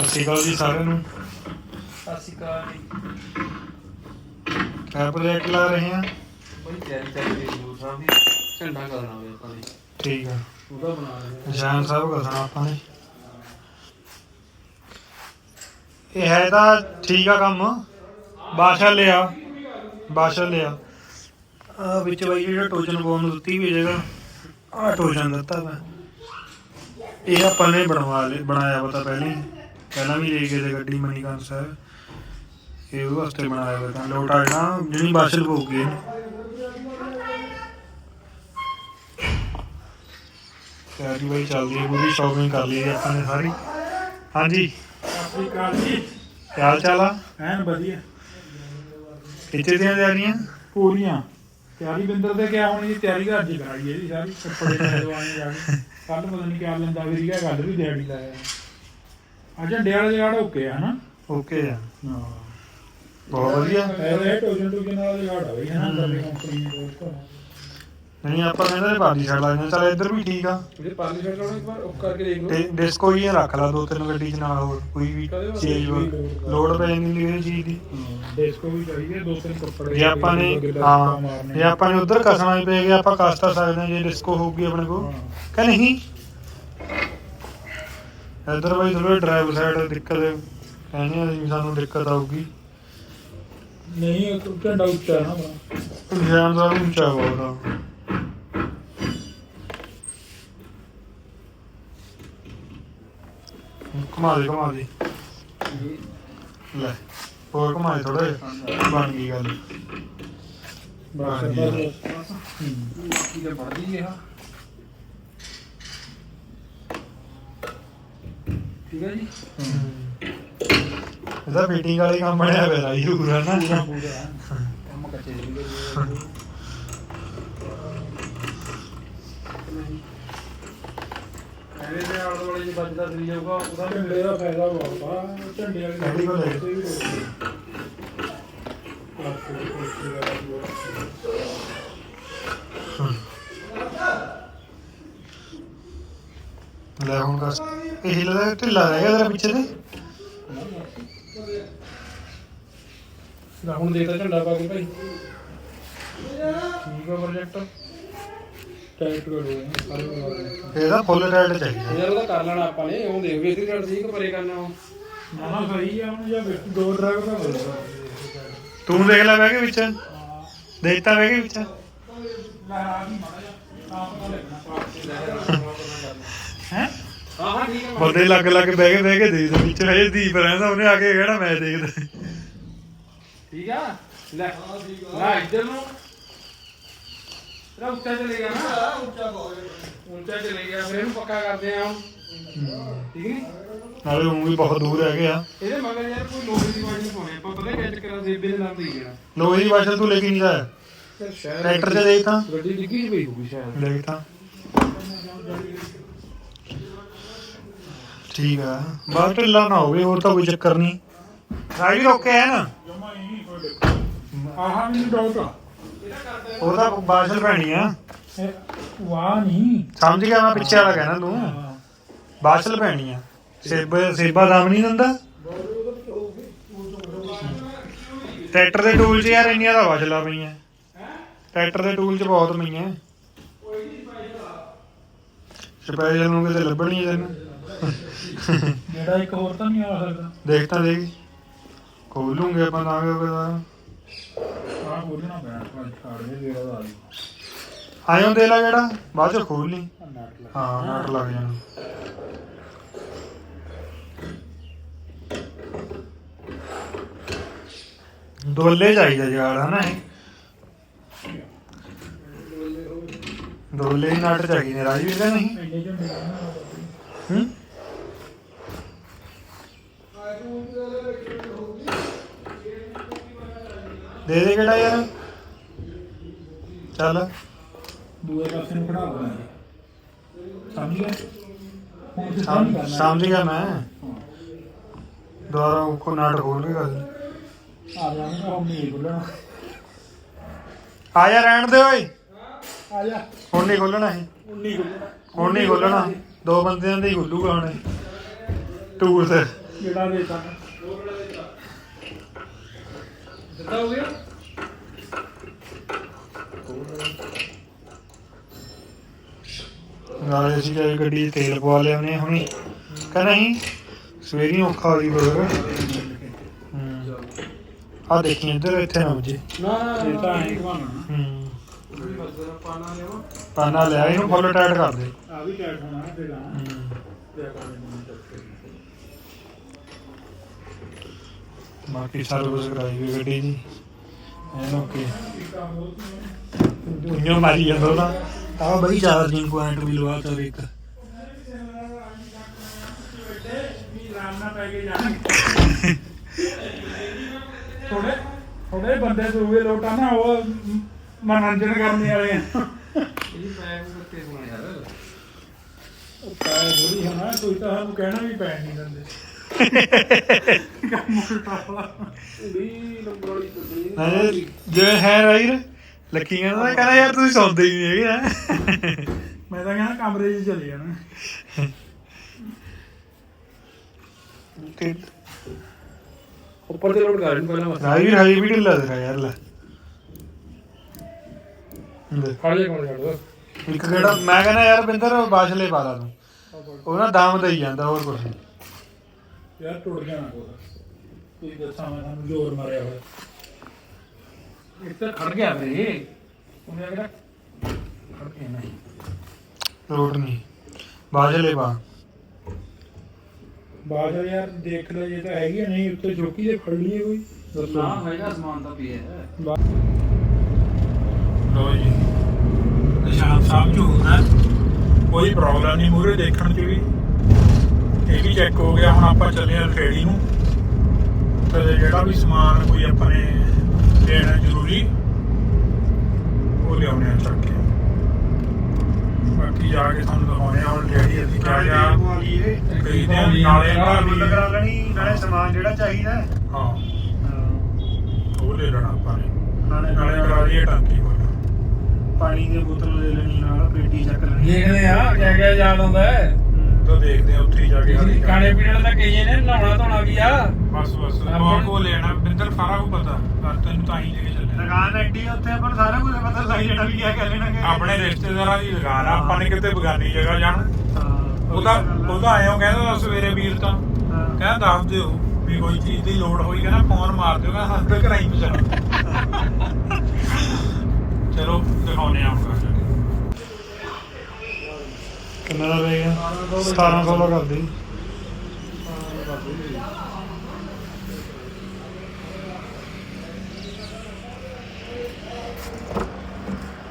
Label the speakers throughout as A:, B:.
A: ਸਤਿ ਸ਼੍ਰੀ ਅਕਾਲ ਜੀ ਸਾਰਿਆਂ ਨੂੰ।
B: ਸਤਿ ਸ਼੍ਰੀ ਅਕਾਲ ਜੀ।
A: ਕਿਆ ਪ੍ਰੋਜੈਕਟ ਲਾ ਰਹੇ ਆ?
B: ਬਈ ਤਿਆਰੀ ਚੱਲ ਰਹੀ ਹੈ ਜੂਰ ਸਾਹਿਬ ਦੀ ਝੰਡਾ ਕਰਨਾ ਹੋਵੇ ਆਪਾਂ ਨੇ
A: ਠੀਕ ਆ।
B: ਉਹਦਾ ਬਣਾ ਰਹੇ ਹਾਂ
A: ਨਿਸ਼ਾਨ ਸਾਹਿਬ ਕਰਨਾ ਆਪਾਂ ਨੇ ਇਹ ਹੈ ਤਾਂ ਠੀਕ ਆ ਕੰਮ। ਬਾਸ਼ਾ ਲਿਆ। ਬਾਸ਼ਾ ਲਿਆ। ਆ ਵਿੱਚ ਬਾਈ ਜਿਹੜਾ ਟੋਚਨ ਪਾਉਣ ਨੂੰ ਦਿੱਤੀ ਵੀ ਜਗ੍ਹਾ ਆ ਟੋਚਨ ਦਿੱਤਾ ਵਾ। ਇਹ ਆਪਾਂ ਨੇ ਬਣਵਾ ਲਿਆ ਬਣਾਇਆ ਪਤਾ ਪਹਿਲਾਂ ਪਹਿਲਾਂ ਵੀ ਲੈ ਗਏ ਤੇ ਗੱਡੀ ਮਨੀਕਰਨ ਸਾਹਿਬ ਇਹ ਉਹ ਵਾਸਤੇ ਬਣਾਇਆ ਹੋਇਆ ਤਾਂ ਲੋਟ ਆ ਜਾਣਾ ਜਿਹੜੀ ਬਾਸ਼ਲ ਪਊਗੀ ਤਿਆਰੀ ਬਾਈ ਚੱਲਦੀ ਹੈ ਪੂਰੀ ਸ਼ਾਪਿੰਗ ਕਰ ਲਈ ਆਪਾਂ ਨੇ ਸਾਰੀ। ਹਾਂਜੀ।
C: ਸਤਿ ਜੀ
A: ਕੀ ਹਾਲ ਚਾਲ ਆ?
C: ਐਨ ਵਧੀਆ।
A: ਕਿੱਥੇ ਦੀਆਂ ਤਿਆਰੀਆਂ?
C: ਪੂਰੀਆਂ। ਤਿਆਰੀ ਬਿੰਦਰ ਤੇ ਕਿਆ ਹੋਣੀ ਜੀ ਤਿਆਰੀ ਅੱਜ ਹੀ ਕਰਾਈ ਹੈ ਜੀ ਸਾਰੀ। ਕੱਪੜੇ ਲੈ ਦਵਾਣੇ ਜਾ ਕੇ ਕੱਲ ਪਤਾ ਨਹੀਂ ਕਿਆ ਲੈਂਦਾ ਵੀ ਰਿਆ ਗੱਲ ਵੀ ਦਿਹਾੜੀ ਲਾਇਆ। ਝੰਡੇ ਵਾਲੇ ਜਗਾੜ ਓਕੇ ਆ ਹਨਾ?
A: ਓਕੇ ਆ।
C: ਹਾਂ।
A: ਬਹੁਤ ਵਧੀਆ।
C: ਇਹ ਟੋਜਨ ਟੋਜਨ ਵਾਲਾ ਜਗਾੜ ਆ ਬਈ ਹਨਾ? ਨਵੀਂ ਕੰਪਨੀ ਦੇ ਦੋਸਤ
A: ਨਹੀਂ ਆਪਾਂ ਕਹਿੰਦੇ ਪਾਰਟੀ ਛੱਡ ਲਾਂਗੇ। ਚੱਲ ਇੱਧਰ ਵੀ ਠੀਕ ਆ।
B: ਇਹਦੇ ਪਾਰਲੀ ਸ਼ਰਟ ਲਾਉਣਾ ਇੱਕ ਵਾਰ ਉਹ ਕਰਕੇ ਦੇਖ ਲਓ।
A: ਤੇ ਡਿਸਕੋ ਹੀ ਰੱਖ ਲਾ ਦੋ ਤਿੰਨ ਗੱਡੀ ਚ ਨਾਲ ਹੋਰ ਕੋਈ ਵੀ ਚੀਜ਼ ਲੋਡ ਪੈ ਜਾਂਦੀ ਨਹੀਂ ਇਹ ਚੀਜ਼ ਦੀ।
C: ਡਿਸਕੋ ਵੀ ਚਾਹੀਦੇ ਦੋ ਤਿੰਨ ਕੱਪੜੇ
A: ਜੇ ਆਪਾਂ ਨੇ ਹਾਂ ਜੇ ਆਪਾਂ ਨੇ ਉਧਰ ਕਸਣਾ ਹੀ ਪੈ ਗਿਆ ਆਪਾਂ ਕਸ ਤਾਂ ਸਕਦੇ ਜੇ ਡਿਸਕੋ ਹੋਊਗੀ ਆਪਣੇ ਕੋਲ। ਕਿ ਨਹੀਂ? ਇੱਧਰ ਬਾਈ ਥੋੜਾ ਡਰਾਈਵਰ ਸਾਈਡ ਦਿੱਕਤ ਕਹਿੰਦੇ ਆ ਸਾਨੂੰ ਦਿੱਕਤ ਆਊਗੀ।
C: ਨਹੀਂ ਉਹ ਝੰਡਾ ਉੱਚਾ ਹੈ ਨਾ
A: ਜਾਨ ਦਾ ਉੱਚਾ ਆ ਘੁਮਾ ਦੇ ਘੁਮਾ ਦੇ। ਲੈ ਹੋਰ ਘੁਮਾ ਦੇ ਥੋੜਾ ਬਣ ਗਈ ਗੱਲ। ਜੀ।
C: ਬਸ।
B: ਕੀ ਤੇ ਪੜਦੀ ਹੈ। ਠੀਕ ਹੈ ਜੀ?
A: ਇਹਦਾ ਮੀਟਿੰਗ ਵਾਲੀ ਕੰਮ ਬਣਿਆ ਹੋਇਆ ਰਾਈ ਪੂਰਾ ਨਾ।
C: ਪੂਰਾ ਪੂਰਾ।
B: ਕੰਮ ਕੱਚੇ ਜੀ ਐਵੇਂ ਦੇ ਆਲੇ ਦੁਆਲੇ ਜੇ ਵੱਜਦਾ ਫਿਰੀ ਜਾਊਗਾ ਉਹਦਾ ਵੀ
C: ਝੰਡੇ ਦਾ ਫਾਇਦਾ ਬਹੁਤ ਆ। ਝੰਡੇ ਵਾਲੀ
A: ਕੋਲ ਲੈ ਹੁਣ ਕਸ ਇਹ ਹਿੱਲਦਾ ਢਿੱਲਾ ਰਹਿ ਗਿਆ ਤੇਰਾ ਪਿੱਛੇ ਤੇ।
B: ਹੁਣ ਦੇਤਾ ਝੰਡਾ ਪਾ ਕੇ ਭਾਈ। ਠੀਕ ਆ ਪ੍ਰੋਜੈਕਟ
C: ਟਾਈਟ ਕਰੋ ਸਾਰੇ ਵਾਲੇ
A: ਇਹਦਾ ਫੁੱਲ ਟਾਈਟ ਚਾਹੀਦਾ।
B: ਯਾਰ ਉਹਦਾ ਕਰ ਲੈਣਾ ਆਪਾਂ ਨੇ ਉਹ ਦੇਖ ਵੀ ਇਧਰ ਛੱਡ ਸੀ ਕਿ ਪਰੇ ਕਰਨਾ ਉਹ।
C: ਨਾ ਨਾ ਸਹੀ ਆ ਹੁਣ ਜਾਂ ਵਿੱਚ ਦੋ ਡਰਾਈਵਰ ਦਾ ਬੋਲਦਾ
A: ਤੂੰ ਦੇਖ ਲੈ ਬਹਿ ਕੇ ਵਿੱਚ। ਦੇਖਤਾ ਬਹਿ ਕੇ ਵਿੱਚ।
C: ਲੈ ਆ ਵੀ ਮਾੜਾ ਜਿਹਾ ਆਪ ਨਾਲ ਲੱਗਣਾ
A: ਹੈ
B: ਹਾਂ ਹਾਂ ਠੀਕ ਆ
A: ਬੰਦੇ ਲੱਗ ਲੱਗ ਬਹਿ ਕੇ ਬਹਿ ਕੇ ਦੇਖਦੇ ਵਿੱਚ ਹਜੇ ਦੀਪ ਰਹਿੰਦਾ ਉਹਨੇ ਆ ਕੇ ਕਹਿਣਾ ਮੈਂ ਦੇਖਦਾ।
B: ਠੀਕ ਆ? ਲੈ ਲੈ ਇੱਧਰ ਨੂੰ। ਤੇਰਾ ਉੱਚਾ ਚਲੇ ਗਿਆ ਨਾ। ਉੱਚਾ ਉੱਚਾ ਚਲੇ ਗਿਆ ਫਿਰ ਇਹਨੂੰ ਪੱਕਾ ਕਰਦੇ ਆ ਠੀਕ ਨਹੀਂ
A: ਨਾਲੇ ਉਹ ਵੀ ਬਹੁਤ ਦੂਰ ਹੈਗੇ ਆ।
B: ਇਹਦੇ ਮਗਰ ਯਾਰ ਕੋਈ ਲੋਹੇ ਦੀ ਨਹੀਂ ਪਾਉਣੀ ਆਪਾਂ ਪਤਾ ਸੇਬੇ ਦੇ ਨਾਲ ਹੀ ਗਿਆ
A: ਲੋਹੇ ਦੀ ਵਾਸ਼ਲ ਤੂੰ ਲੈ ਕੇ ਨਹੀਂ ਜਾਇਆ?
B: ਸ਼ਾਇਦ
A: ਟਰੈਕਟਰ 'ਚ ਦੇਖ ਤਾਂ।
B: ਗੱਡੀ ਡਿੱਗੀ ਚ ਪਈ ਹੋਊਗੀ ਸ਼ਾਇਦ।
A: ਦੇਖ ਤਾਂ। ਠੀਕ ਆ। ਬਾਹਰ ਢਿੱਲਾ ਨਾ ਹੋਵੇ ਹੋਰ ਤਾਂ ਕੋਈ ਚੱਕਰ ਨਹੀਂ। ਰਾਜੀ ਰੋਕੇ ਹੈ ਨਾ।
C: ਜਮਾ ਹੀ ਨਹੀਂ ਕੋਈ ਦੇਖੋ ਆਹ ਮੈਨੂੰ ਡਾਊਟ ਆ
A: ਉਹ ਤਾਂ ਬਾਸ਼ਲ ਪੈਣੀ ਆ।
C: ਵਾਹ ਨਹੀਂ।
A: ਸਮਝ ਗਿਆ ਮੈਂ ਪਿੱਛੇ ਵਾਲਾ ਕਹਿਣਾ ਤੂੰ। ਬਾਸ਼ਲ ਪੈਣੀ ਆ। ਸੇਬ ਸੇਬਾ ਦਮ ਨਹੀਂ ਦਿੰਦਾ। ਟਰੈਕਟਰ ਦੇ ਟੂਲ 'ਚ ਯਾਰ ਇੰਨੀਆਂ ਤਾਂ ਬਾਸ਼ਲਾਂ ਪਈਆਂ। ਟਰੈਕਟਰ ਦੇ ਟੂਲ 'ਚ ਬਹੁਤ ਪਈਆਂ। ਸਪੈਸ਼ਲ ਨੂੰ ਕਿਤੇ ਲੱਭਣੀ ਤੈਨੂੰ
C: ਜਿਹੜਾ ਇੱਕ ਹੋਰ ਤਾਂ ਨਹੀਂ ਆ ਸਕਦਾ।
A: ਦੇਖ ਤਾਂ ਦੇਖ। ਖੋਲ ਲੂੰਗੇ ਆਪਾਂ ਤਾਂ ਕਿ ਉਹਦਾ
C: ਆਹ ਬੋਲਣਾ ਪੈਣਾ ਪਰ ਛਾੜ ਦੇ ਜਿਹੜਾ ਦਾ
A: ਆਇਓ ਦੇ ਲਾ ਜਿਹੜਾ ਬਾਅਦ 'ਚ ਖੋਲ ਲਈ।
C: ਆ ਨਟ
A: ਹਾਂ ਨਟ ਲੱਗ ਜਾਣਾ। ਦੋਲੇ ਚਾਹੀਦਾ ਜਗਾੜ ਹਨਾ ਇਹ? ਦੋਲੇ ਨਟ ਚਾਹੀਦੇ ਰਾਜਵੀਰ ਦਾ ਨਹੀਂ?
C: ਇੰਨੇ
A: ਹੂੰ? ਦੇ ਦੇ ਕਿਹੜਾ ਯਾਰ? ਚੱਲ।
C: ਦੂਏ ਪਾਸੇ ਨੂੰ ਖੜਾ ਹੋਣਾ ਸਮਝ ਗਿਆ? ਹੁਣ
A: ਸਮਝ ਗਿਆ। ਮੈਂ। ਉਹ ਕੋ ਨਾਟ ਖੋਲ ਕੇ ਗੱਲ।
C: ਆ ਜਾਣਾ ਹੁਣ ਨਹੀਂ ਖੁੱਲਣਾ।
A: ਆ ਜਾ ਰਹਿਣ ਦੇ ਓਏ।
C: ਆ ਜਾ।
A: ਹੁਣ ਨਹੀਂ ਖੋਲਣਾ ਇਹ।
C: ਹੁਣ ਨਹੀਂ ਖੁੱਲਣਾ।
A: ਹੁਣ ਨਹੀਂ ਖੋਲਣਾ। ਦੋ ਬੰਦਿਆਂ ਦਾ ਹੀ ਖੁੱਲੂਗਾ ਹੁਣ ਟੂਲ ਤੇ
C: ਜਿਹੜਾ ਦੇਤਾ
B: ਹੋ
A: ਨਾਲੇ ਅਸੀਂ ਕਿਹਾ ਗੱਡੀ 'ਚ ਤੇਲ ਪਵਾ ਲਿਆਉਨੇ ਹੁਣੀ। ਕਹ ਨਹੀਂ ਸਵੇਰੀ ਔਖਾ ਹੋ ਜੀ ਬਰਗਰ। ਆ ਦੇਖੀ ਇੱਧਰ ਇੱਥੇ ਨਾ ਵਜੇ।
B: ਨਾ ਨਾ
C: ਇਹ ਤਾਂ ਐਂ ਘਵਾਣਾ
A: ਹੂੰ
B: ਪਾਣਾ
A: ਪਾਨਾ ਲਿਆ ਇਹਨੂੰ ਫੁੱਲ ਟਾਈਟ ਕਰ ਦੇ।
C: ਆ ਵੀ ਟਾਈਟ ਹੋਣਾ ਤੇ ਲਾ
A: ਹੂੰ।
C: ਤੇ ਕਰ ਦੇਣਾ ਚੱਕ ਕੇ
A: ਬਾਕੀ ਸਰਵਿਸ ਕਰਾਈ ਹੋਈ ਗੱਡੀ ਦੀ ਐਨ ਓਕੇ। ਦੁਨੀਆ ਮਾਰੀ ਜਾਂਦਾ ਨਾ ਆ ਬੜੀ ਚਾਰਜਿੰਗ ਪੁਆਇੰਟ ਵੀ ਲਵਾਤਾ ਵੇ ਇੱਕ।
C: ਥੋੜੇ ਥੋੜੇ ਬੰਦੇ ਦੂਏ ਲੋਟਾ ਨਾ ਉਹ ਮਨੋਰੰਜਨ ਕਰਨੇ ਵਾਲੇ ਆ।
B: ਇਹਦੀ ਪੈਕ ਕਰਕੇ ਹੋਣਾ ਯਾਰ
C: ਉਹ ਪੈ ਥੋੜੀ ਹਨਾ ਕੋਈ ਤਾਂ ਸਾਨੂੰ ਕਹਿਣਾ ਵੀ ਪੈ ਨਹੀਂ ਦਿੰਦੇ।
A: ਜੇ ਹੈ ਰਾਈਰ ਲੱਕੀ ਕਹਿੰਦਾ ਨਾ, ਕਹਿੰਦਾ ਯਾਰ ਤੁਸੀਂ ਸੌਂਦੇ ਹੀ ਨਹੀਂ ਹੈਗੇ
C: ਮੈਂ ਤਾਂ ਕਹਿੰਦਾ ਕਮਰੇ 'ਚ ਚਲੇ ਜਾਣਾ।
A: ਤੇ
B: ਉੱਪਰ ਤੇ ਲੋਡ ਕਰ ਪਹਿਲਾਂ ਬਸ।
A: ਰਾਈਰ ਹਾਈ ਵੀ ਢਿੱਲਾ ਦੇ ਯਾਰ ਲੈ। ਲੈ।
B: ਖੜ ਜਾ ਕੋਲ ਛੱਡ ਦੋ।
A: ਇੱਕ ਕਿਹੜਾ ਮੈਂ ਕਹਿੰਦਾ ਯਾਰ ਬਿੰਦਰ ਬਾਸ਼ਲੇ ਪਾ ਲਾ ਤੂੰ। ਉਹ ਨਾ ਦਾਮ ਦੇਈ ਜਾਂਦਾ ਹੋਰ ਕੁਝ ਨਹੀਂ
C: ਯਾਰ ਟੁੱਟ ਜਾਣਾ ਕੋਲ ਕੋਈ ਦੱਸਾਂ ਮੈਂ ਤੁਹਾਨੂੰ ਜ਼ੋਰ ਮਾਰਿਆ ਹੋਇਆ।
B: ਇੱਕ ਤਾਂ ਖੜ ਗਿਆ ਵੀਰੇ ਉਹਨੇ ਅਗਰ ਖੜ ਕੇ ਨਹੀਂ।
A: ਰੋਡ ਨਹੀਂ। ਬਾਸ਼ਲੇ ਪਾ
C: ਬਾਜਾ ਯਾਰ ਦੇਖ ਲੈ ਜੇ ਤਾਂ ਹੈਗੀ ਨਹੀਂ ਉੱਤੇ ਚੌਕੀ ਦੇ ਫੜ ਲਈਏ ਕੋਈ। ਦੱਸੋ
B: ਨਾ ਹੈਗਾ ਸਮਾਨ ਤਾਂ ਪਿਆ ਹੈ।
C: ਲੋ ਜੀ। ਨਿਸ਼ਾਨ ਸਾਹਿਬ ਜੋ ਹੁੰਦਾ ਕੋਈ ਪ੍ਰੋਬਲਮ ਨਹੀਂ ਮੂਰੇ ਦੇਖਣ 'ਚ ਵੀ। ਇਹ ਵੀ ਚੈੱਕ ਹੋ ਗਿਆ ਹੁਣ ਆਪਾਂ ਚੱਲੇ ਆ ਖੇੜੀ ਨੂੰ। ਤੇ ਜਿਹੜਾ ਵੀ ਸਮਾਨ ਕੋਈ ਆਪਣੇ ਲੈਣਾ ਜ਼ਰੂਰੀ ਉਹ ਲਿਆਉਣੇ ਆ ਚੱਕ ਕੇ। ਬਾਕੀ ਜਾ ਕੇ ਤੁਹਾਨੂੰ ਦਿਖਾਉਣੇ ਆ ਹੁਣ ਜਿਹੜੀ ਅਸੀਂ ਕਿਹਾ ਜਾ ਖਰੀਦੇ ਨਾਲੇ ਵੀ
A: ਕਰਾ ਲੈਣੀ ਨਾਲੇ ਸਮਾਨ ਜਿਹੜਾ ਚਾਹੀਦਾ ਹੈ।
C: ਉਹ ਲੈ ਲੈਣਾ ਆਪਾਂ ਨੇ।
A: ਨਾਲੇ
C: ਨਾਲੇ ਕਰਾ ਲਈਏ ਟਾਂਕੀ ਹੋਰ।
A: ਪਾਣੀ ਦੀ ਬੋਤਲ ਲੈ ਲੈਣੀ ਨਾਲ ਪੇਟੀ ਚੱਕ ਲੈਣੀ।
B: ਦੇਖਦੇ ਆ ਕਿਆ ਕਿਆ ਯਾਦ ਆਉਂਦਾ ਹੂੰ।
C: ਤਾਂ ਦੇਖਦੇ ਆ ਉੱਥੇ ਹੀ ਜਾ ਕੇ ਹਾਲੇ
B: ਖਾਣੇ ਪੀਣੇ ਦਾ ਕਈ ਨੇ ਨਹਾਉਣਾ ਧੋਣਾ ਵੀ ਆ।
C: ਬਸ ਬਸ ਬਹੁਤ ਕੋ ਲੈਣਾ ਬਿੰਦਰ ਸਾਰਾ ਕੁ ਪਤਾ। ਪਰ ਤੈਨੂੰ ਤਾਂ ਹੀ ਲੈ ਕੇ ਚੱਲੇ।
A: ਦੁਕਾਨ ਐਡੀ ਆ, ਉੱਥੇ ਆਪਾਂ ਸਾਰਾ ਕੁਝ ਪਤਾ ਲੱਗ ਜਾਣਾ ਵੀ ਕੀ ਕਰ ਲੈਣਾ ਕਿਆ
C: ਆਪਣੇ ਰਿਸ਼ਤੇਦਾਰਾਂ ਦੀ ਦੁਕਾਨ ਆ ਆਪਾਂ ਨੇ ਕਿਤੇ ਬਗਾਨੀ ਜਗ੍ਹਾ ਜਾਣਾ। ਉਹਦਾ ਉਹਦਾ ਆਇਓ ਕਹਿੰਦਾ ਸਵੇਰੇ ਵੀਰ ਤਾਂ। ਕਹਿੰਦਾ ਦੱਸ ਦਿਓ ਵੀ ਕੋਈ ਚੀਜ਼ ਦੀ ਲੋੜ ਹੋਈ ਕਹਿੰਦਾ ਫੋਨ ਮਾਰ ਦਿਓ ਕਹਿੰਦਾ ਹੱਥ ਕਰਾਈ ਪਛਾਣ ਚਲੋ ਦਿਖਾਉਨੇ ਆ ਹੁਣ।
A: ਕਿੰਨਾ ਦਾ ਪਏਗਾ 1700 ਦਾ ਕਰ ਦੇ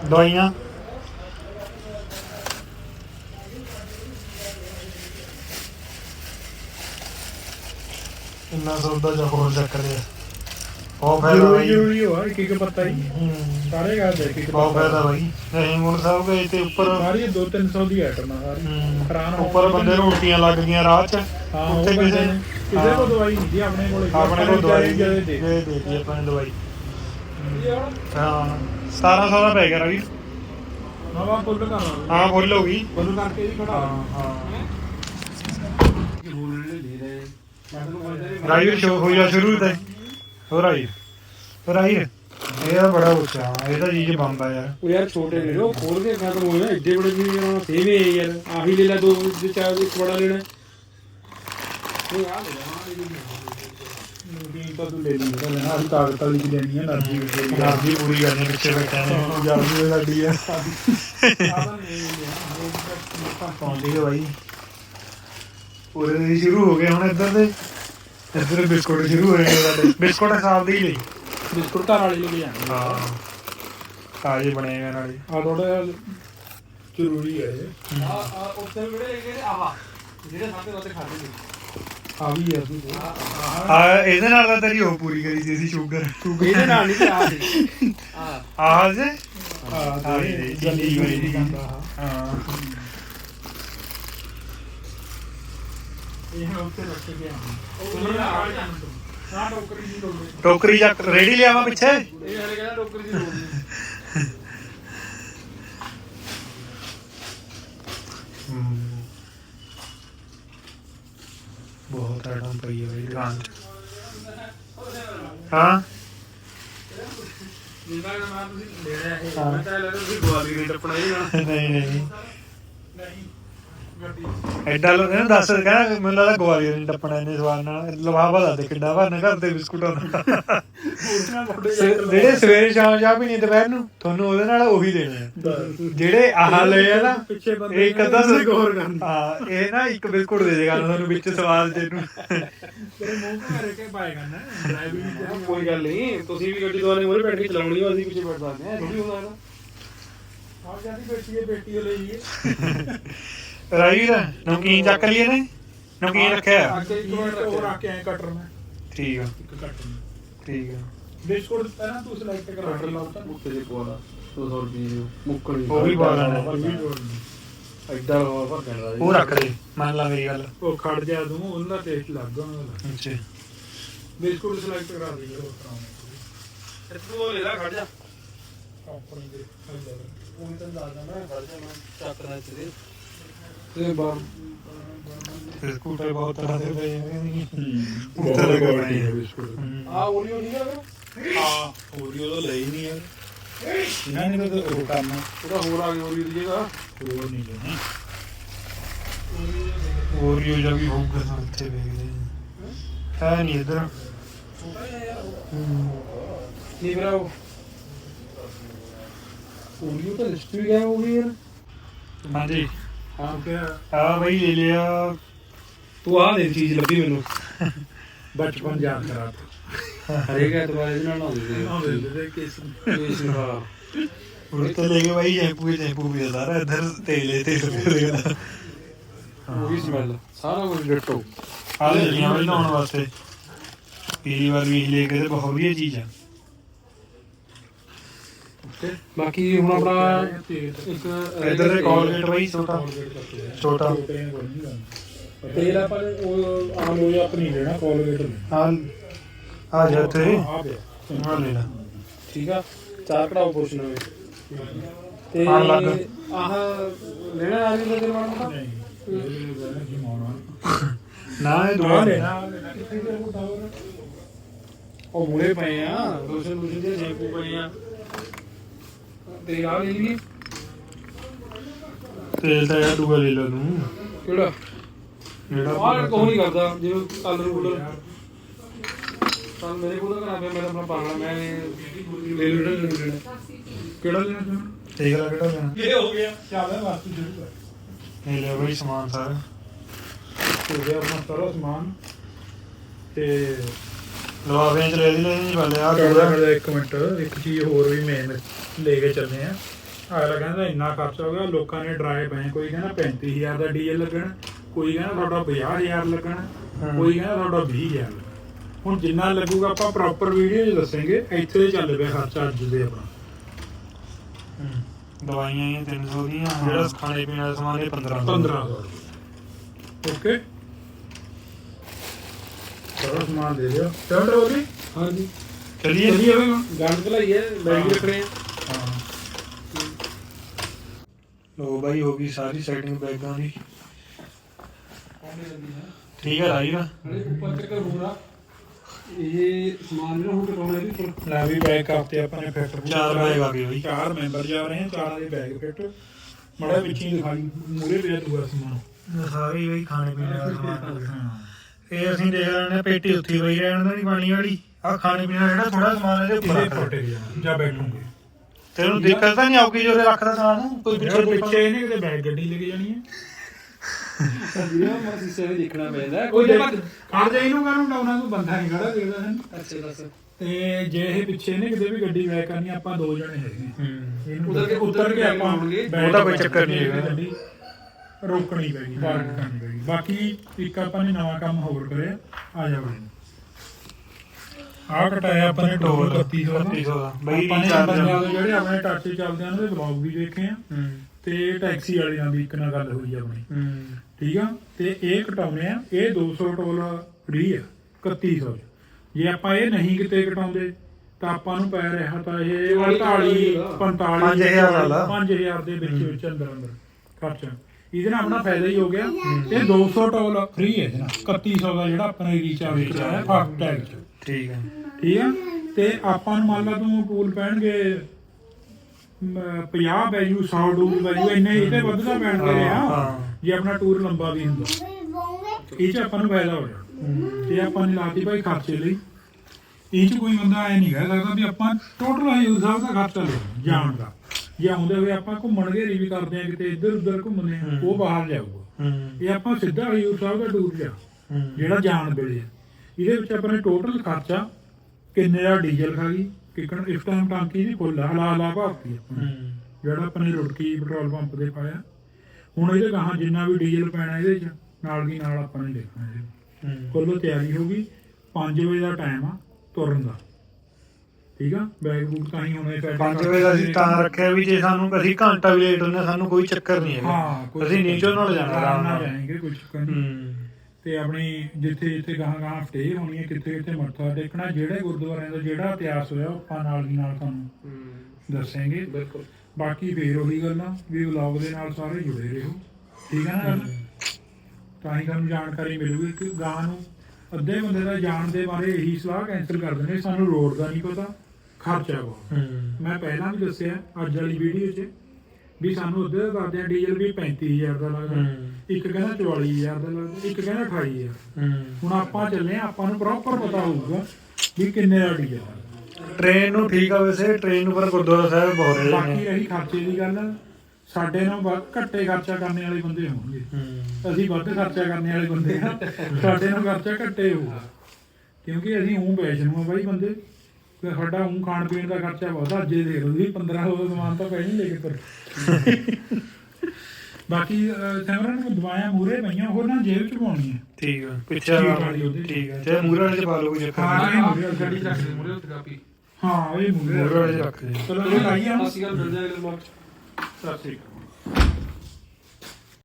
A: ਦਵਾਈਆਂ? ਇੰਨਾ ਸੌਦਾ ਜਾਂ ਹੋਰ ਚੱਕਰ ਆ ਬਹੁਤ ਫਾਇਦਾ
C: ਜ਼ਰੂਰੀ
A: ਬਾਈ।
C: ਜ਼ਰੂਰੀ ਹੋਆ ਇੱਕ ਇੱਕ ਪੱਤਾ ਹੀ।
A: ਹੂੰ।
C: ਸਾਰੇ ਗਾ ਦੇ ਇੱਕ
A: ਬਹੁਤ ਫਾਇਦਾ ਬਾਈ। ਰਹੀਮੁੰਡ ਸਾਹਿਬ ਗਏ ਤੇ ਉੱਪਰ
C: ਸਾਰੀ 2-300 ਦੀ ਆਈਟਮ ਆ ਸਾਰੀ।
A: ਹੂੰ,
C: ਹੈਰਾਨ
A: ਉੱਪਰ ਬੰਦੇ ਨੂੰ ਉਲਟੀਆਂ ਲੱਗ ਗਈਆਂ ਰਾਹ 'ਚ।
C: ਹਾਂ ਉਹ
A: ਉੱਥੇ ਕਿਸੇ
C: ਨੇ ਕਿਸੇ ਕੋਲ ਦਵਾਈ ਨਹੀਂ ਸੀ ਆਪਣੇ ਕੋਲ।
A: ਆਪਣੇ ਕੋਲ ਦਵਾਈ
C: ਦੇ
A: ਦੇ।
C: ਦੇ
A: ਦੇ ਦਿੱਤੀ ਆਪਾਂ ਨੇ ਦਵਾਈ। ਹਾਂ। 1700 ਦਾ ਪੈ ਗਿਆ ਰਵੀ।
C: ਨਵਾਂ ਫੁੱਲ ਕਰਾਂਗੇ
A: ਹਾਂ ਫੁੱਲ ਹੋ ਗਈ।
C: ਫੁੱਲ ਕਰਕੇ ਵੀ ਖੜਾ।
A: ਹਾਂ ਹਾਂ। ਰਾਈ ਸ਼ੋ ਹੋਈ ਆ ਸ਼ੁਰੂ ਤੇ। ਹੋ ਰਾਈ ਹੋ ਰਾਈ ਇਹ ਤਾਂ ਬੜਾ ਉੱਚਾ ਇਹ ਤਾਂ ਚੀਜ਼ ਆ ਯਾਰ
B: ਉਹ ਯਾਰ ਛੋਟੇ ਨੇ ਉਹ ਖੋਲ ਕੇ ਖਤਮ ਹੋ ਜਾਣਾ ਏਡੇ ਬੜੇ ਵੀ ਸੇਮ ਹੀ ਹੈ ਯਾਰ ਆਹੀ ਲੈ ਲੈ ਦੋ ਜੇ ਚਾਰ ਇੱਕ ਬੜਾ ਲੈਣਾ ਨਹੀਂ ਆ ਲੈ ਲੈ
C: ਨੂਡੀ ਤਾਂ ਤੂੰ ਲੈ ਲਈ ਉਹਦਾ ਲੈਣਾ ਅਸੀਂ ਤਾਕਤ ਵਾਲੀ ਵੀ ਲੈਣੀ ਹੈ ਨਰਜੀ ਵੀ
A: ਗਾਦੀ ਪੂਰੀ ਕਰਨੀ ਪਿੱਛੇ ਬੈਠਾ ਨੇ ਜਾਦੀ ਹੋਈ ਗੱਡੀ ਆ ਪਹੁੰਚ ਗਏ ਬਾਈ ਪੂਰੇ ਦੀ ਸ਼ੁਰੂ ਹੋ ਗਏ ਹੁਣ ਇੱਧਰ ਦੇ ਇੱਧਰ ਬਿਸਕੁਟ ਸ਼ੁਰੂ ਹੋਏ ਨੇ ਸਾਡੇ ਬਿਸਕੁਟ ਹਿਸਾਬ ਦੇ ਹੀ ਲਈ
C: ਬਿਸਕੁਟ ਘਰ ਵਾਲੀ ਲੈ ਕੇ ਜਾਣਾ
A: ਹਾਂ। ਤਾਜ਼ੇ ਬਣੇ ਹੋਏ ਨਾਲੇ।
C: ਆ ਥੋੜਾ ਜ਼ਰੂਰੀ ਹੈ
B: ਆ ਆ ਉੱਤੇ ਜਿਹੜੇ ਜਿਹੜੇ ਆਵਾ ਜਿਹੜੇ ਸਾਡੇ ਉੱਤੇ ਖਾਦੇ ਨੇ।
C: ਆ ਵੀ ਹੈ ਅਸੀਂ
A: ਆ ਇਹਦੇ ਨਾਲ ਤਾਂ ਤੇਰੀ ਉਹ ਪੂਰੀ ਕਰੀ ਸੀ ਅਸੀਂ ਸ਼ੂਗਰ।
B: ਇਹਦੇ ਨਾਲ ਨਹੀਂ ਆ ਸੀ ਆ
A: ਆਹ ਜੇ
C: ਆ
A: ਵੀ
C: ਜਲਦੀ ਹੋਈ ਦੀ
A: ਹਾਂ
C: ਹਾਂ ਇਹ ਉੱਤੇ ਰੱਖ ਕੇ ਆਉਂਦੇ ਨਾ ਟੋਕਰੀ ਦੀ ਲੋੜ ਨਹੀਂ
A: ਟੋਕਰੀ ਜਾਂ ਰੇੜੀ ਲਿਆਵਾਂ ਪਿੱਛੇ?
B: ਇਹ ਹਲੇ ਕਹਿੰਦਾ ਟੋਕਰੀ ਦੀ ਲੋੜ ਨਹੀਂ
A: ਬਹੁਤ ਆਈਟਮ ਪਈ ਹੈ ਦੁਕਾਨ ਹਾਂ?
B: ਜਿੰਨਾ ਕਿ ਮੈਂ ਤੁਸੀਂ ਲੈ ਰਿਹਾ ਇਹ
A: ਹਾਂ।
B: ਮੈਂ ਤਾਂ ਲੈ ਰਿਹਾ ਤੁਸੀਂ ਗਵਾਲੀ ਰੇਟ ਆਪਣਾ ਹੀ ਜਾਣਾ
A: ਨਹੀਂ ਨਹੀਂ।
B: ਨਹੀਂ ਗੱਡੀ
A: ਐਡਾ ਲੋ ਇਹਨੂੰ ਦੱਸ ਕਹਿੰਦਾ ਮੈਨੂੰ ਲੱਗਦਾ ਗਵਾਲੀਅਰ ਨਹੀਂ ਟੱਪਣਾ ਇੰਨੇ ਸਵਾਲ ਨਾਲ। ਲਵਾਵਾ ਦੱਸ ਦੇ ਕਿੱਡਾ ਭਰਨ ਘਰ ਦੇ ਬਿਸਕੁਟਾਂ ਦਾ। ਜਿਹੜੇ ਸਵੇਰੇ ਸ਼ਾਮ ਚਾਹ ਪੀਣੀ ਦੁਪਹਿਰ ਨੂੰ ਤੁਹਾਨੂੰ ਉਹਦੇ ਨਾਲ ਉਹੀ ਦੇਣੇ ਆ। ਜਿਹੜੇ ਆਹ ਲਏ ਆ ਨਾ
B: ਪਿੱਛੇ ਬੰਦੇ
A: ਇਹ ਇੱਕ ਅੱਧਾ
B: ਨੇ ਗੌਰ ਕਰਨਾ।
A: ਹਾਂ ਇਹ ਨਾ ਇੱਕ ਬਿਸਕੁਟ ਦੇ ਦੇਗਾ ਤੁਹਾਨੂੰ ਵਿੱਚ ਸਵਾਲ ਜੇ ਨੂੰ
C: ਤੇਰੇ ਮੂੰਹ ਘਰੇ ਕੇ ਪਾਏਗਾ ਨਾ ਡਰਾਈਵਿੰਗ
B: ਕੋਈ ਗੱਲ ਨਹੀਂ ਤੁਸੀਂ ਵੀ ਗੱਡੀ ਦੁਆਲੇ ਮੋਰੇ ਬੈਠ ਕੇ ਚਲਾਉਣੀ ਆ ਅਸੀਂ ਪਿੱਛੇ ਬੈਠ ਸਕਦੇ ਹਾਂ ਥੋੜੀ ਹੁੰਦਾ ਨਾ।
C: ਆ ਜਾਂਦੀ ਬੇਟੀ ਹੈ ਬੇਟੀ ਉਹ ਲਈਏ।
A: ਰਾਈਰ ਨਮਕੀਨ ਚੱਕ ਲਈਏ ਨੇ ਨਮਕੀਨ ਰੱਖਿਆ।
B: ਅੱਗੇ ਇੱਕ ਮਿੰਟ
C: ਹੋਰ
B: ਰੱਖਿਆ
C: ਆ ਕੇ ਐ ਕਟਰ ਮੈਂ
A: ਠੀਕ ਆ।
C: ਇੱਕ ਕਟਰ
A: ਠੀਕ ਆ।
C: ਬਿਸਕੁਟ ਦਿੱਤਾ ਨਾ ਤੂੰ ਸਿਲੈਕਟ ਕਰਾ ਕੇ ਲਾਉਤਾ
B: ਮੁੱਕੇ ਦੇ ਕੋਲ 200 ਰੁਪਏ ਮੁੱਕਣੀ
A: ਉਹ ਵੀ ਪਾ ਲੈਣਾ।
B: ਐਡਾ ਲਵਾ ਭਰ ਦੇਣਾ
A: ਉਹ ਰੱਖ ਦੇ ਮੰਨ ਲਾ ਮੇਰੀ ਗੱਲ।
C: ਉਹ ਖੜ ਜਾ ਦੂੰ ਉਹਨਾਂ ਦਾ ਟੇਸਟ ਲੱਗ ਗਿਆ
A: ਅੱਛਾ।
C: ਬਿਸਕੁਟ ਸਿਲੈਕਟ ਕਰਾ ਦੇ ਉਹ ਕਰਾਉਣੇ।
B: ਤੂੰ ਉਹ ਲੈ ਲੈ ਖੜ ਜਾ।
C: ਕੰਪਨੀ ਦੇ
B: ਉਹ ਤਾਂ ਦੱਸ ਦੇਣਾ ਖੜ ਜਾ ਮੈਂ ਚੱਕ ਰਿਹਾ ਤੇਰੇ। ਤੇ ਬਾਹਰ
A: ਬਿਸਕੁਟ ਇਹ ਬਹੁਤ ਤਰ੍ਹਾਂ ਦੇ ਪਏ ਨੇ।
C: ਬਹੁਤ
A: ਉੱਤੇ ਲੱਗੇ
C: ਕੁਆਲਿਟੀ
A: ਪਏ
C: ਹੈ
A: ਆ।
C: ਬਿਸਕੁਟ
A: ਹੂੰ।
B: ਆ ਉਹਦੀ ਉਹਦੀ ਆ
C: ਹਾਂ ਹੋਰੀ ਉਹ ਲਈ ਨਹੀਂ ਹੈ ਇਹਨਾਂ ਨੇ ਤਾਂ ਉਹ ਕਰਨਾ।
B: ਉਹਦਾ ਹੋਰ ਆ ਗਿਆ ਉਹਦੀ ਦੀ ਜਗ੍ਹਾ।
C: ਹੋਰ ਨਹੀਂ ਲੈਣਾ।
A: ਵੀ ਜੋ ਵੀ ਹੋਊਗਾ ਤਾਂ ਉੱਥੇ ਵੇਖਦੇ ਹਾਂ। ਹੈ ਨਹੀਂ ਇਧਰ।
B: ਨਹੀਂ ਉਹ ਉਹਦੀ ਤਾਂ ਲਿਸਟ ਵੀ ਗਿਆ ਹੋਗੀ ਯਾਰ
A: ਹਾਂਜੀ।
B: ਹਾਂ
C: ਕਿਆ
A: ਆ ਬਈ ਲੈ ਲਿਆ।
B: ਤੂੰ ਆ ਦੇ ਚੀਜ਼ ਲੱਭੀ ਮੈਨੂੰ।
C: ਬਚਪਨ ਯਾਦ ਕਰਾ
B: ਹਰੇਕ ਐਤਵਾਰ ਇਹਦੇ ਨਾਲ ਆਉਂਦੇ
C: ਦੇ ਦੇ ਕਿਸ
B: ਸੀ ਇਸ ਵਾਰ
A: ਉਹ ਤਾਂ ਲੈ ਕੇ ਬਾਈ ਜੈਪੂ ਹੀ ਜੈਪੂ ਵੀ ਸਾਰਾ। ਇਧਰ ਤੇਲੇ ਤੇ ਲੱਗਦਾ
B: ਉਹ ਵੀ ਸਮੈਲ ਸਾਰਾ ਕੁਝ ਡਿੱਟੋ
A: ਆ ਲੈ ਲਿਆ ਬਈ ਵਾਸਤੇ। ਪੀਲੀ ਵਾਰ ਵੀ ਲੈ ਕੇ ਤੇ ਬਹੁਤ ਵਧੀਆ ਚੀਜ਼ ਆ।
B: ਬਾਕੀ ਹੁਣ ਆਪਣਾ ਇੱਕ
A: ਇਧਰ ਦੇ ਕੋਲਗੇਟ ਬਈ ਛੋਟਾ। ਛੋਟਾ।
C: ਤੇਲ ਆਪਾਂ ਨੇ ਉਹ ਆਮ ਹੋ ਆਪਣੀ ਲੈਣਾ ਕੋਲਗੇਟ
A: ਆ ਆ ਜਾ ਤੇ ਲੈ
B: ਠੀਕ ਆ? ਚਾਰ ਕਢਾਓ ਪੁੱਛਣਾ ਵੇ ਤੇ
A: ਆਹ
B: ਲੈਣਾ ਆ ਜੀ
C: ਲੈਣਾ ਕੀ ਮਾਉਣਾ
A: ਨਾ ਇਹ
C: ਦੋ।
A: ਦੁਆ
C: ਲੈਣਾ ਦਾ
B: ਉਹ ਮੂਲੇ ਪਏ ਆ ਲੋਸ਼ਨ ਲੋਸ਼ਨ ਦੇ ਸ਼ੈਂਪੂ ਪਏ ਆ। ਤੇ ਆ ਲੈ ਲਈ
A: ਤੇਲ ਤਾਂ ਯਾਰ ਦੂਆ ਲੈ ਲਾ ਤੂੰ
B: ਕਿਹੜਾ?
A: ਜਿਹੜਾ
B: ਆਹ ਕੋਈ ਨਹੀਂ ਕਰਦਾ ਜਿਵੇਂ ਕਲਰ ਕੂਲਰ ਕੱਲ ਮੇਰੇ ਕੋਲ ਤਾਂ ਕਰਾ ਪਿਆ ਮੈਂ ਤਾਂ ਆਪਣਾ ਪਾਣਾ ਮੈਂ ਲੈ ਲੈਣਾ ਲੈ ਲੈਣਾ
C: ਕਿਹੜਾ ਲੈਣਾ ਤੂੰ?
A: ਦੇਖ ਲੈ ਕਿਹੜਾ ਲੈਣਾ।
B: ਇਹ ਹੋ ਗਿਆ।
C: ਚੱਲ ਵਾਸਤੇ ਸ਼ੁਰੂ ਕਰ
A: ਇਹ ਲੈ ਬਈ ਸਮਾਨ ਸਾਰਾ।
C: ਹੋ ਗਿਆ ਆਪਣਾ ਸਾਰਾ ਸਮਾਨ। ਤੇ
A: ਲਵਾਵੇ ਚ ਲੈ ਲਈ ਲੈ ਨਹੀਂ ਬੱਲੇ ਆ
C: ਕਰਦਾ ਇੱਕ ਮਿੰਟ ਇੱਕ ਚੀਜ਼ ਹੋਰ ਵੀ ਮੇਨ ਲੈ ਕੇ ਚੱਲਦੇ ਆ। ਅਗਲਾ ਕਹਿੰਦਾ ਇੰਨਾ ਖਰਚਾ ਹੋ ਗਿਆ ਲੋਕਾਂ ਨੇ ਡਰਾਏ ਪਏ। ਕੋਈ ਕਹਿੰਦਾ 35000 ਦਾ ਡੀਜ਼ਲ ਲੱਗਣਾ ਕੋਈ ਕਹਿੰਦਾ ਤੁਹਾਡਾ 50000 ਲੱਗਣਾ। ਕੋਈ ਕਹਿੰਦਾ ਤੁਹਾਡਾ 20000 ਲੱਗਣਾ। ਹੁਣ ਜਿੰਨਾ ਲੱਗੂਗਾ ਆਪਾਂ ਪ੍ਰੋਪਰ ਵੀਡੀਓ 'ਚ ਦੱਸਾਂਗੇ ਇੱਥੇ ਚੱਲ ਪਿਆ ਖਰਚਾ ਅੱਜ ਦੇ ਆਪਣਾ।
A: ਦਵਾਈਆਂ ਇਹ 300 ਦੀਆਂ ਜਿਹੜਾ ਖਾਣੇ ਪੀਣ ਦਾ ਸਮਾਨ ਇਹ 1500
C: 1500 ਓਕੇ ਸਾਰਾ ਸਮਾਨ ਦੇ ਦਿਓ। ਹੋ ਗਈ
B: ਹਾਂਜੀ।
A: ਚਲਿਏ।
C: ਚੱਲੀਏ
B: ਗੰਡ ਭਲਾਈ ਹੈ ਬੈਗ ਵੀ ਰੱਖਣੇ ਆ।
C: ਹਾਂ
A: ਲੋ ਬਾਈ ਹੋ ਗਈ ਸਾਰੀ ਸੈਟਿੰਗ ਬੈਗਾਂ ਦੀ। ਠੀਕ ਹੈ ਰਾਈ ਨਾ
B: ਹਲੇ ਉੱਪਰ ਤੱਕ ਹੋਣਾ ਇਹ ਸਮਾਨ ਜਿਹੜਾ ਹੁਣ ਕਰਾਉਣਾ ਇਹਦੇ ਉੱਪਰ
C: ਲੈ ਵੀ ਬੈਗ ਕਰਤੇ ਆਪਾਂ ਨੇ ਫਿੱਟ
A: ਚਾਰ ਬੈਗ ਆ ਗਏ ਬਈ।
C: ਚਾਰ ਮੈਂਬਰ ਜਾ ਰਹੇ ਹਨ ਚਾਰਾਂ ਦੇ ਬੈਗ ਫਿੱਟ ਮੜਾ ਵਿੱਚ ਹੀ ਦਿਖਾਈ। ਮੂਰੇ ਪਿਆ ਦੂਆ ਸਮਾਨ।
A: ਸਾਰੀ ਬਈ ਖਾਣੇ ਪੀਣੇ ਦਾ ਸਮਾਨ। ਹੋ। ਇਹ ਅਸੀਂ ਦੇਖ ਰਹੇ ਨੇ ਪੇਟੀ ਉੱਥੇ ਹੀ ਪਈ ਰਹਿਣ ਦਾ ਨਹੀਂ ਪਾਣੀ ਵਾਲੀ। ਆ ਖਾਣੇ ਪੀਣੇ ਦਾ ਜਿਹੜਾ ਥੋੜਾ ਸਮਾਨ ਇਹਦੇ ਉੱਪਰ ਰੱਖ
C: ਜਾਂ ਬੈਠੂਗੇ।
A: ਤੈਨੂੰ ਦਿੱਕਤ ਤਾਂ ਨਹੀਂ ਆਉਗੀ ਜੋ ਰੱਖਦਾ ਸਮਾਨ ਕੋਈ
C: ਪਿੱਛੇ
A: ਪਿੱਛੇ।
C: ਇਹਨੇ ਕਿਤੇ ਬੈਗ ਗੱਡੀ ਲੈ ਕੇ ਜਾਣੀ ਹੈ।
B: ਜਿਹੜਾ ਮਰ ਸਿਸਟਮ ਨੇ ਦੇਖਣਾ ਪੈਂਦਾ।
C: ਕੋਈ ਦੇਖ ਖੜ ਜਾ ਇਹਨੂੰ ਕਾਹਨੂੰ ਡਾਉਣਾ ਕੋਈ ਬੰਦਾ ਨਹੀਂ ਖੜਾ ਦੇਖਦਾ ਹੈ।
B: ਅੱਛਾ ਦੱਸ।
C: ਤੇ ਜੇ ਇਹ ਪਿੱਛੇ ਨੇ ਕਿਤੇ ਵੀ ਗੱਡੀ ਬੈਕ ਕਰਨੀ ਆਪਾਂ ਦੋ ਜਣੇ ਹੈਗੇ
A: ਹੂੰ।
B: ਉਤਰ ਕੇ- ਉਤਰ ਕੇ ਆਪਾਂ ਆਉਣਗੇ।
C: back
A: ਉਹ ਤਾਂ ਕੋਈ ਚੱਕਰ ਨਹੀਂ ਹੈਗਾ।
C: ਗੱਡੀ। ਰੋਕਣੀ ਪੈਗੀ ਪਾਰਕ ਕਰਨੀ ਬਾਕੀ ਇੱਕ ਆਪਾਂ ਨੇ ਨਵਾਂ ਕੰਮ ਹੋਰ ਕਰਿਆ ਆ ਜਾ ਬਈ। ਆ ਕਟਾਇਆ ਆਪਾਂ ਨੇ ਟੋਲ 3100 ਦਾ
A: 3100 ਦਾ ਬਈ
C: ਆਪਾਂ ਨੇ
A: ਚਾਰ
C: ਬੰਦਿਆਂ ਦੇ ਜਿਹੜੇ ਆਪਣੇ ਟਾਟੇ ਚੱਲਦੇ ਆ ਉਹਨਾਂ ਦੇ ਵਲੌਗ ਵੀ ਦੇਖੇ ਆ।
A: ਹੂੰ।
C: ਤੇ ਟੈਕਸੀ ਵਾਲਿਆਂ ਦੀ ਇੱਕ ਨਾਲ ਗੱਲ ਹੋਈ ਆ ਆਪਣੀ। ਠੀਕ ਆ? ਤੇ ਇਹ ਕਟਾਉਨੇ ਆ ਇਹ 200 ਟੋਲ ਫ੍ਰੀ ਆ 3100 ਚ। ਜੇ ਆਪਾਂ ਇਹ ਨਹੀਂ ਕਿਤੇ ਕਟਾਉਂਦੇ ਤਾਂ ਆਪਾਂ ਨੂੰ ਪੈ ਰਿਹਾ ਤਾਂ ਇਹ 48 45
A: 5000 ਵਾਲਾ।
C: 5000 ਦੇ ਵਿੱਚ ਵਿੱਚ ਅੰਦਰ ਅੰਦਰ ਖਰਚਾ ਇਹਦੇ ਨਾਲ ਆਪਣਾ ਫਾਇਦਾ ਹੀ ਹੋ ਗਿਆ। ਇਹ 200 ਟੋਲ ਫ੍ਰੀ ਹੈ ਇਹਦੇ ਨਾਲ। 3100 ਦਾ ਜਿਹੜਾ ਆਪਣਾ ਰੀਚਾਰਜ ਕਰਾਇਆ ਫਾਸਟ ਟੈਗ ਚ।
A: ਠੀਕ ਹੈ।
C: ਠੀਕ ਆ ਤੇ ਆਪਾਂ ਨੂੰ ਮੰਨ ਲਾ ਤੂੰ ਟੂਲ ਪੈਣਗੇ 50 ਵੈਲਿਊ 100 ਟੂਲ ਵੈਲਿਊ ਇੰਨੇ ਇਹਦੇ ਵੱਧ ਦਾ ਪੈਣ ਦੇ
A: ਹਾਂ।
C: ਜੇ ਆਪਣਾ ਟੂਰ ਲੰਬਾ ਵੀ ਹੁੰਦਾ। ਇਹ ਚ ਆਪਾਂ ਨੂੰ ਫਾਇਦਾ ਹੋ ਜਾਣਾ ਤੇ ਆਪਾਂ ਨੇ ਲਾਤੀ ਭਾਈ ਖਰਚੇ ਲਈ। ਇਹ ਚ ਕੋਈ ਬੰਦਾ ਐ ਨਹੀਂ ਕਹਿ ਸਕਦਾ ਵੀ ਆਪਾਂ ਟੋਟਲ ਹਯੂਰ ਸਾਹਿਬ ਦਾ ਖਰਚਾ ਲਿਆ ਜਾਣ ਦਾ। ਜੇ ਆਉਂਦੇ ਹੋਏ ਆਪਾਂ ਘੁੰਮਣ ਘੇਰੀ ਵੀ ਕਰਦੇ ਆ ਕਿਤੇ ਇੱਧਰ ਉੱਧਰ ਘੁੰਮਦੇ ਆ
A: ਹੂੰ।
C: ਉਹ ਬਾਹਰ ਜਾਊਗਾ
A: ਹੂੰ।
C: ਇਹ ਆਪਾਂ ਸਿੱਧਾ ਹਯੂਰ ਸਾਹਿਬ ਦਾ ਟੂਰ ਲਿਆ।
A: ਹੂੰ।
C: ਜਿਹੜਾ ਜਾਣ ਵੇਲੇ ਆ। ਇਹਦੇ ਵਿੱਚ ਆਪਣੇ ਟੋਟਲ ਖਰਚਾ ਕਿੰਨੇ ਦਾ ਡੀਜ਼ਲ ਖਾ ਗਈ? ਕਿਕਣ ਇਸ ਟਾਈਮ ਟਾਂਕੀ ਦੀ ਫੁੱਲ ਹਲਾ ਹਲਾ ਭਾਪੀ
A: ਹੂੰ।
C: ਜਿਹੜਾ ਆਪਣੇ ਰੁੜਕੀ ਪੈਟਰੋਲ ਪੰਪ ਦੇ ਪਾਇਆ। ਹੁਣ ਇਹਦੇ ਗਾਹਾਂ ਜਿੰਨਾ ਵੀ ਡੀਜ਼ਲ ਪੈਣਾ ਇਹਦੇ ਚ ਨਾਲ ਦੀ ਨਾਲ ਆਪਾਂ ਨੇ ਦੇਖਣਾ ਇਹਦੇ
A: ਹੂੰ।
C: ਕੁੱਲ ਤਿਆਰੀ ਹੋ ਗਈ 5 ਵਜੇ ਦਾ ਟਾਈਮ ਆ ਤੁਰਨ ਦਾ। ਠੀਕ ਆ? ਬੈਗ ਬੂਟ ਤਾਂ ਹੀ ਹੋਣੇ ਪੈਟਰੋਲ
A: 5 ਵਜੇ ਦਾ ਅਸੀਂ ਤਾਂ ਰੱਖਿਆ ਵੀ ਜੇ ਸਾਨੂੰ ਅਸੀਂ ਘੰਟਾ ਵੀ ਲੇਟ ਹੁੰਦੇ ਸਾਨੂੰ ਕੋਈ ਚੱਕਰ ਨਹੀਂ ਹੈਗਾ।
C: ਹਾਂ ਕੋਈ
A: ਅਸੀਂ ਨੀਚੋਂ ਨਾਲ ਜਾਣਾ
C: ਆਰਾਮ ਨਾਲ ਜਾਏਂਗੇ ਕੁਝ ਚੱਕਰ ਨਹੀਂ।
A: ਹੂੰ।
C: ਤੇ ਆਪਣੀ ਜਿੱਥੇ ਜਿੱਥੇ ਗਾਹਾਂ ਗਾਹਾਂ ਸਟੇ ਹੋਣੀ ਹੈ ਕਿੱਥੇ ਕਿੱਥੇ ਮੱਥਾ ਟੇਕਣਾ ਜਿਹੜੇ ਗੁਰਦੁਆਰਿਆਂ ਦਾ ਜਿਹੜਾ ਇਤਿਹਾਸ ਹੋਇਆ ਉਹ ਆਪਾਂ ਨਾਲ ਦੀ ਨਾਲ ਤੁਹਾਨੂੰ ਦੱਸਾਂਗੇ।
B: ਬਿਲਕੁਲ।
C: ਬਾਕੀ ਫੇਰ ਉਹੀ ਗੱਲ ਵੀ ਵਲੌਗ ਦੇ ਨਾਲ ਸਾਰੇ ਜੁੜੇ ਰਹੋ। ਠੀਕ ਹੈ ਨਾ? ਤਾਂ ਹੀ ਤੁਹਾਨੂੰ ਜਾਣਕਾਰੀ ਮਿਲੂਗੀ ਕਿ ਗਾਂ ਨੂੰ ਅੱਧੇ ਬੰਦੇ ਦਾ ਜਾਣ ਦੇ ਬਾਰੇ ਇਹੀ ਸਲਾਹ ਕੈਂਸਲ ਕਰ ਦਿੰਦੇ ਸਾਨੂੰ ਰੋਡ ਦਾ ਨਹੀਂ ਪਤਾ ਖਰਚਾ ਬਹੁਤ। ਮੈਂ ਪਹਿਲਾਂ ਵੀ ਦੱਸਿਆ ਅੱਜ ਵਾਲੀ ਵੀਡੀਓ 'ਚ ਵੀ ਸਾਨੂੰ ਅੱਧੇ ਦਾ ਕਰਦੇ ਆ ਡੀਜ਼ਲ ਵੀ 35000 ਦਾ ਲੱਗਦਾ। ਇੱਕ ਕਹਿੰਦਾ 44000 ਦਾ ਲੱਗਦਾ ਇੱਕ ਕਹਿੰਦਾ 28000
A: ਹੂੰ
C: ਹੁਣ ਆਪਾਂ ਚੱਲੇ ਆ ਆਪਾਂ ਨੂੰ ਪ੍ਰੋਪਰ ਪਤਾ ਹੋਊਗਾ ਵੀ ਕਿੰਨੇ ਦਾ ਡੀਜ਼ਲ ਆ।
A: ਟ੍ਰੇਨ ਨੂੰ ਠੀਕ ਆ ਵੈਸੇ ਟ੍ਰੇਨ ਨੂੰ ਪਰ ਗੁਰਦੁਆਰਾ ਸਾਹਿਬ ਬਹੁਤ ਰਹੇ
C: ਬਾਕੀ ਰਹੀ ਖਰਚੇ ਦੀ ਗੱਲ ਸਾਡੇ ਨਾਲ ਵੱਧ ਘੱਟੇ ਖਰਚਾ ਕਰਨ ਵਾਲੇ ਬੰਦੇ ਹੋਣਗੇ। ਅਸੀਂ ਵੱਧ ਖਰਚਾ ਕਰਨ ਵਾਲੇ ਬੰਦੇ ਆ ਸਾਡੇ ਨਾਲ ਖਰਚਾ ਘੱਟੇ ਹੋਊਗਾ। ਕਿਉਂਕਿ ਅਸੀਂ ਉਹ ਵੈਸ਼ਨੂ ਆ ਬਾਈ ਬੰਦੇ ਤੇ ਸਾਡਾ ਉਹ ਖਾਣ ਪੀਣ ਦਾ ਖਰਚਾ ਬਹੁਤਾ ਅੱਜੇ ਦੇਖ ਲਓ ਤੁਸੀਂ 1500 ਦਾ ਸਮਾਨ ਤਾਂ ਪੈ ਨਹੀਂ ਲੈ ਕੇ ਤੁਰ। ਬਾਕੀ ਸਿਮਰਨ ਨੂੰ ਦਵਾਈਆਂ ਮੂਰੇ ਪਈਆਂ ਉਹ ਨਾ ਜੇਬ ਚ ਪਾਉਣੀਆਂ
A: ਠੀਕ ਆ। ਪਿੱਛੇ
C: ਠੀਕ
A: ਵਾਲਾ
C: ਉਹਦੀ।
A: ਠੀਕ ਆ। ਚਾਹੇ ਮੂਰੇ ਵਾਲੇ ਚ ਪਾ ਲਓ ਕੋਈ ਚੱਕਰ
C: ਹਾਂ,
B: ਗੱਡੀ ਚੱਕ ਦੇ ਮੁਰੇ ਉੱਤੇ ਕਾਪੀ
C: ਹਾਂ ਇਹ ਮੂਰੇ
A: ਮੂਰੇ ਵਾਲੇ ਚ ਰੱਖ ਦੇ
C: ਚਲੋ ਇਹ ਲਾਈਏ ਹੁਣ
B: ਅਸੀਂ ਗੱਲ ਮਿਲ ਜਾਏਗਾ ਲੋਕ
C: ਸਤਿ ਸ਼੍ਰੀ ਅਕਾਲ।